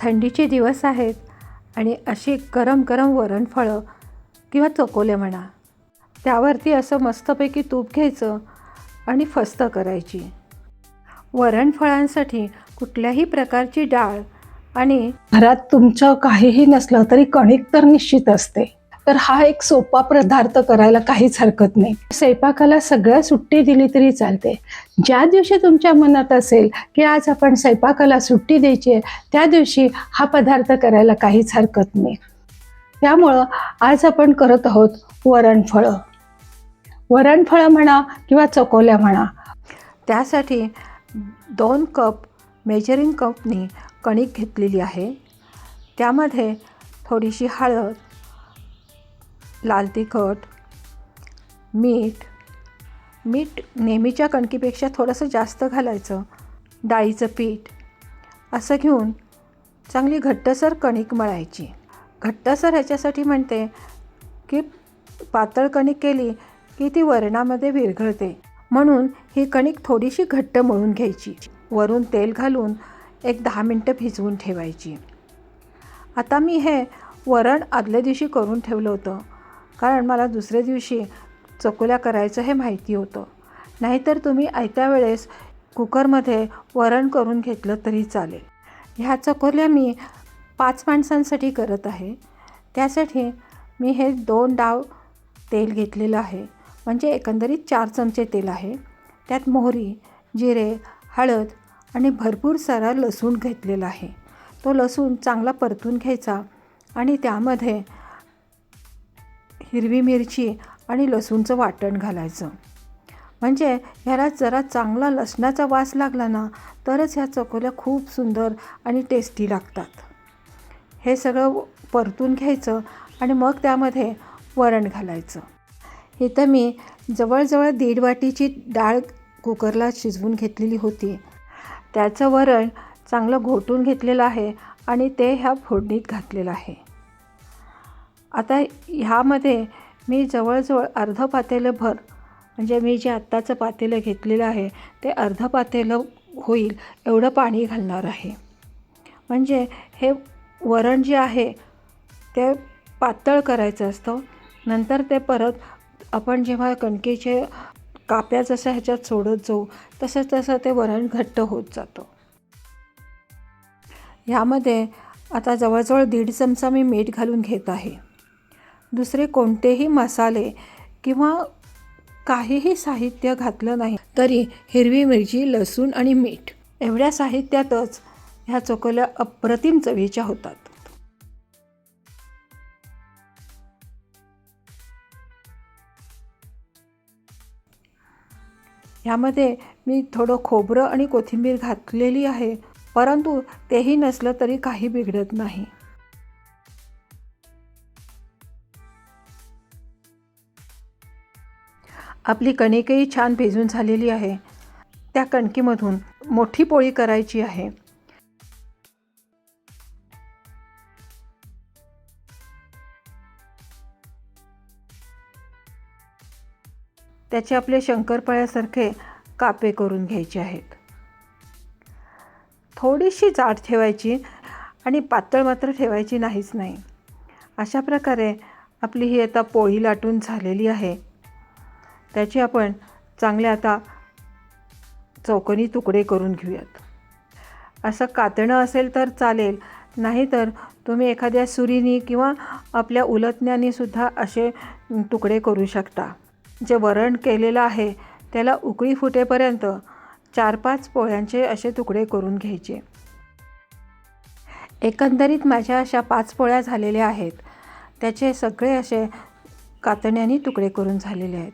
थंडीचे दिवस आहेत आणि अशी गरम गरम वरणफळं किंवा चकोले म्हणा त्यावरती असं मस्तपैकी तूप घ्यायचं आणि फस्त करायची. वरणफळांसाठी कुठल्याही प्रकारची डाळ आणि घरात तुमचं काहीही नसलं तरी कणिक तर निश्चित असते. तर हा एक सोपा पदार्थ करायला काहीच हरकत नाही. स्वयंपाकाला सगळ्या सुट्टी दिली तरी चालते. ज्या दिवशी तुमच्या मनात असेल की आज आपण स्वयंपाकाला सुट्टी द्यायची आहे त्या दिवशी हा पदार्थ करायला काहीच हरकत नाही. त्यामुळं आज आपण करत आहोत वरणफळं. वरणफळं म्हणा किंवा चकोल्या म्हणा. त्यासाठी दोन कप मेजरिंग कपनी कणिक घेतलेली आहे. त्यामध्ये थोडीशी हळद लाल तिखट मीठ. मीठ नेहमीच्या कणकीपेक्षा थोडंसं जास्त घालायचं. डाळीचं पीठ. असं घेऊन चांगली घट्टसर कणिक मळायची. घट्टसर ह्याच्यासाठी म्हणते की पातळ कणिक केली की ती वरणामध्ये विरघळते. म्हणून ही कणिक थोडीशी घट्ट मळून घ्यायची. वरून तेल घालून एक दहा मिनटं भिजवून ठेवायची. आता मी हे वरण आदल्या दिवशी करून ठेवलं होतं. कारण मला दुसऱ्या दिवशी चकोल्या करायचं हे माहिती होतं. नाहीतर तुम्ही आयत्या वेळेस कुकरमध्ये वरण करून घेतलं तरी चालेल. ह्या चकोल्या मी पाच माणसांसाठी करत आहे. त्यासाठी मी हे दोन डाव तेल घेतलेलं आहे. म्हणजे एकंदरीत चार चमचे तेल आहे. त्यात मोहरी जिरे हळद आणि भरपूर सारा लसूण घेतलेला आहे. तो लसूण चांगला परतून घ्यायचा आणि त्यामध्ये हिरवी मिरची आणि लसूणचं वाटण घालायचं. म्हणजे ह्याला जरा चांगला लसणाचा वास लागला ना तरच ह्या चकोल्या खूप सुंदर आणि टेस्टी लागतात. हे सगळं परतून घ्यायचं आणि मग त्यामध्ये वरण घालायचं. इथं मी जवळजवळ दीड वाटीची डाळ कुकरला शिजवून घेतलेली होती. त्याचं वरण चांगलं घोटून घेतलेलं आहे आणि ते ह्या फोडणीत घातलेलं आहे. आता ह्यामध्ये मी जवळजवळ अर्ध पातेलं भर म्हणजे मी जे आत्ताचं पातेलं घेतलेलं आहे ते अर्ध पातेलं होईल एवढं पाणी घालणार आहे. म्हणजे हे वरण जे आहे ते पातळ करायचं असतं. नंतर ते परत आपण जेव्हा कणकेचे काप्या जसं ह्याच्यात सोडत जाऊ तसं तसं ते वरण घट्ट होत जातं. ह्यामध्ये आता जवळजवळ दीड चमचा मी मीठ घालून घेत आहे. दुसरे कोणतेही मसाले किंवा काहीही साहित्य घातलं नाही तरी हिरवी मिरची लसूण आणि मीठ एवढ्या साहित्यातच ह्या चोकल्या अप्रतिम चवीच्या होतात. ह्यामध्ये मी थोडं खोबरं आणि कोथिंबीर घातलेली आहे परंतु तेही नसलं तरी काही बिघडत नाही. आपली कणिकही छान भिजून झालेली आहे. त्या कणकीमधून मोठी पोळी करायची आहे. त्याचे आपले शंकरपाळ्यासारखे कापे करून घ्यायचे आहेत. थोडीशी जाड ठेवायची आणि पातळ मात्र ठेवायची नाहीच नाही. अशा प्रकारे आपली ही आता पोळी लाटून झालेली आहे. त्याचे आपण चांगले आता चौकोनी तुकडे करून घेऊयात. असं कातणं असेल तर चालेल नाहीतर तुम्ही एखाद्या सुरीनी किंवा आपल्या उलटण्याने सुद्धा असे तुकडे करू शकता. जे वरण केलेलं आहे त्याला उकळी फुटेपर्यंत चार पाच पोळ्यांचे असे तुकडे करून घ्यायचे. एकंदरीत माझ्या अशा पाच पोळ्या झालेल्या आहेत. त्याचे सगळे असे कातण्याने तुकडे करून झालेले आहेत.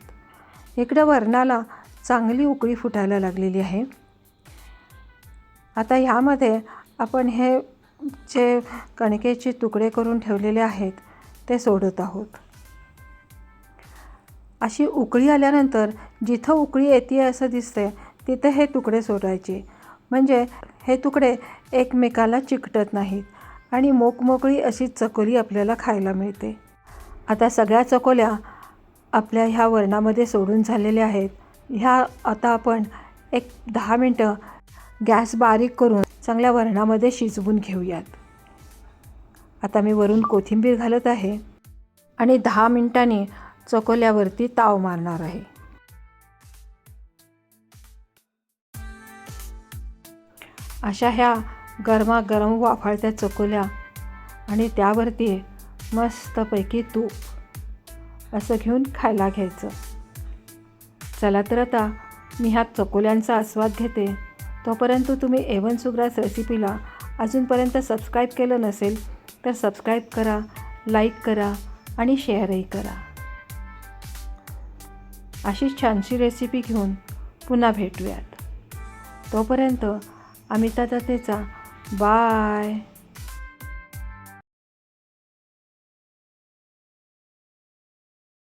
इकडं वरणाला चांगली उकळी फुटायला लागलेली आहे. आता ह्यामध्ये आपण हे जे कणकेचे तुकडे करून ठेवलेले आहेत ते सोडत आहोत. अशी उकळी आल्यानंतर जिथं उकळी येते असं दिसते तिथं हे तुकडे सोडायचे. म्हणजे हे तुकडे एकमेकाला चिकटत नाहीत आणि मोकमोकळी अशी चकोली आपल्याला खायला मिळते. आता सगळ्या चकोल्या आपल्या ह्या वरणामध्ये सोडून झालेल्या आहेत. ह्या आता आपण एक दहा मिनटं गॅस बारीक करून चांगल्या वरणामध्ये शिजवून घेऊयात. आता मी वरून कोथिंबीर घालत आहे आणि दहा मिनटांनी चकोल्यावरती ताव मारणार आहे. अशा ह्या गरमागरम वाफाळत्या चकोल्या आणि त्यावरती मस्तपैकी तूप असं घेऊन खायला घ्यायचं. चला तर आता मी ह्या चकोल्यांचा आस्वाद घेते. तोपर्यंत तुम्ही एवन सुग्रास रेसिपीला अजूनपर्यंत सबस्क्राईब केलं नसेल तर सबस्क्राईब करा लाईक करा आणि शेअरही करा. अशीच छानशी रेसिपी घेऊन पुन्हा भेटूयात. तोपर्यंत अमिता दत्तेचा बाय